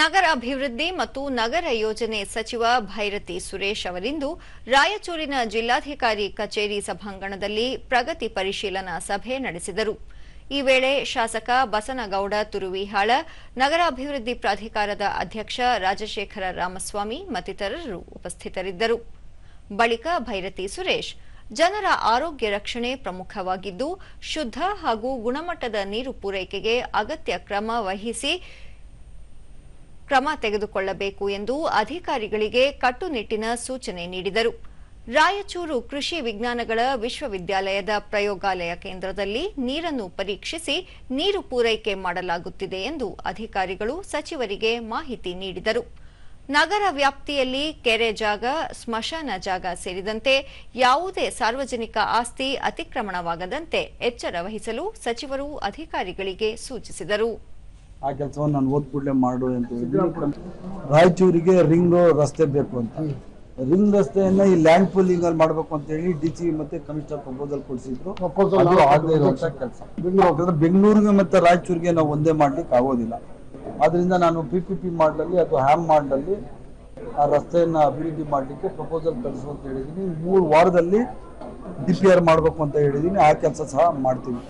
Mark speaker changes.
Speaker 1: ನಗರ ಅಭಿವೃದ್ಧಿ ಮತ್ತು ನಗರ ಯೋಜನೆ ಸಚಿವ ಭೈರತಿ ಸುರೇಶ್ ಅವರಿಂದು ರಾಯಚೂರಿನ ಜಿಲ್ಲಾಧಿಕಾರಿ ಕಚೇರಿ ಸಭಾಂಗಣದಲ್ಲಿ ಪ್ರಗತಿ ಪರಿಶೀಲನಾ ಸಭೆ ನಡೆಸಿದರು. ಈ ವೇಳೆ ಶಾಸಕ ಬಸನಗೌಡ, ತುರುವಿಹಾಳ ನಗರಾಭಿವೃದ್ಧಿ ಪ್ರಾಧಿಕಾರದ ಅಧ್ಯಕ್ಷ ರಾಜಶೇಖರ ರಾಮಸ್ವಾಮಿ ಮತ್ತಿತರರು ಉಪಸ್ಥಿತರಿದ್ದರು. ಬಳಿಕ ಭೈರತಿ ಸುರೇಶ್, ಜನರ ಆರೋಗ್ಯ ರಕ್ಷಣೆ ಪ್ರಮುಖವಾಗಿದ್ದು, ಶುದ್ಧ ಹಾಗೂ ಗುಣಮಟ್ಟದ ನೀರು ಪೂರೈಕೆಗೆ ಅಗತ್ಯ ಕ್ರಮ ವಹಿಸಿ ಕ್ರಮ ತೆಗೆದುಕೊಳ್ಳಬೇಕು ಎಂದು ಅಧಿಕಾರಿಗಳಿಗೆ ಕಟ್ಟುನಿಟ್ಟಿನ ಸೂಚನೆ ನೀಡಿದರು. ರಾಯಚೂರು ಕೃಷಿ ವಿಜ್ಞಾನಗಳ ವಿಶ್ವವಿದ್ಯಾಲಯದ ಪ್ರಯೋಗಾಲಯ ಕೇಂದ್ರದಲ್ಲಿ ನೀರನ್ನು ಪರೀಕ್ಷಿಸಿ ನೀರು ಪೂರೈಕೆ ಮಾಡಲಾಗುತ್ತಿದೆ ಎಂದು ಅಧಿಕಾರಿಗಳು ಸಚಿವರಿಗೆ ಮಾಹಿತಿ ನೀಡಿದರು. ನಗರ ವ್ಯಾಪ್ತಿಯಲ್ಲಿ ಕೆರೆ ಜಾಗ, ಸ್ಮಶಾನ ಜಾಗ ಸೇರಿದಂತೆ ಯಾವುದೇ ಸಾರ್ವಜನಿಕ ಆಸ್ತಿ ಅತಿಕ್ರಮಣವಾಗದಂತೆ ಎಚ್ಚರ ವಹಿಸಲು ಸಚಿವರು ಅಧಿಕಾರಿಗಳಿಗೆ ಸೂಚಿಸಿದರು.
Speaker 2: ಆ ಕೆಲಸವನ್ನು ನಾನು ಓದ್ ಕೂಡಲೇ ಮಾಡು ಅಂತ ಹೇಳಿದೀನಿ ರಾಯಚೂರಿಗೆ ರಿಂಗ್ ರಸ್ತೆ ಬೇಕು ಅಂತ. ರಿಂಗ್ ರಸ್ತೆಯನ್ನ ಈ ಲ್ಯಾಂಡ್ ಪೂಲಿಂಗ್ ಅಲ್ಲಿ ಮಾಡ್ಬೇಕು ಅಂತ ಹೇಳಿ ಡಿ ಸಿ ಮತ್ತೆ ಕಮಿಷನರ್ ಪ್ರಪೋಸಲ್ ಕೊಡಿಸಿದ್ರು. ಆಗದೆ ಇರುವಂತ ಕೆಲಸ. ಬೆಂಗಳೂರಿಗೆ ಮತ್ತೆ ರಾಯಚೂರಿಗೆ ನಾವು ಒಂದೇ ಮಾಡ್ಲಿಕ್ಕೆ ಆಗೋದಿಲ್ಲ. ಆದ್ರಿಂದ ನಾನು ಪಿ ಪಿ ಪಿ ಮಾಡಲಲ್ಲಿ ಅಥವಾ ಹ್ಯಾಮ್ ಮಾಡಲಲ್ಲಿ ಆ ರಸ್ತೆಯನ್ನ ಅಭಿವೃದ್ಧಿ ಮಾಡಲಿಕ್ಕೆ ಪ್ರಪೋಸಲ್ ಕಳಿಸು ಅಂತ ಹೇಳಿದೀನಿ. ಮೂರು ವಾರದಲ್ಲಿ ಡಿ ಪಿ ಆರ್ ಮಾಡಬೇಕು ಅಂತ ಹೇಳಿದೀನಿ. ಆ ಕೆಲಸ ಸಹ ಮಾಡ್ತೀವಿ.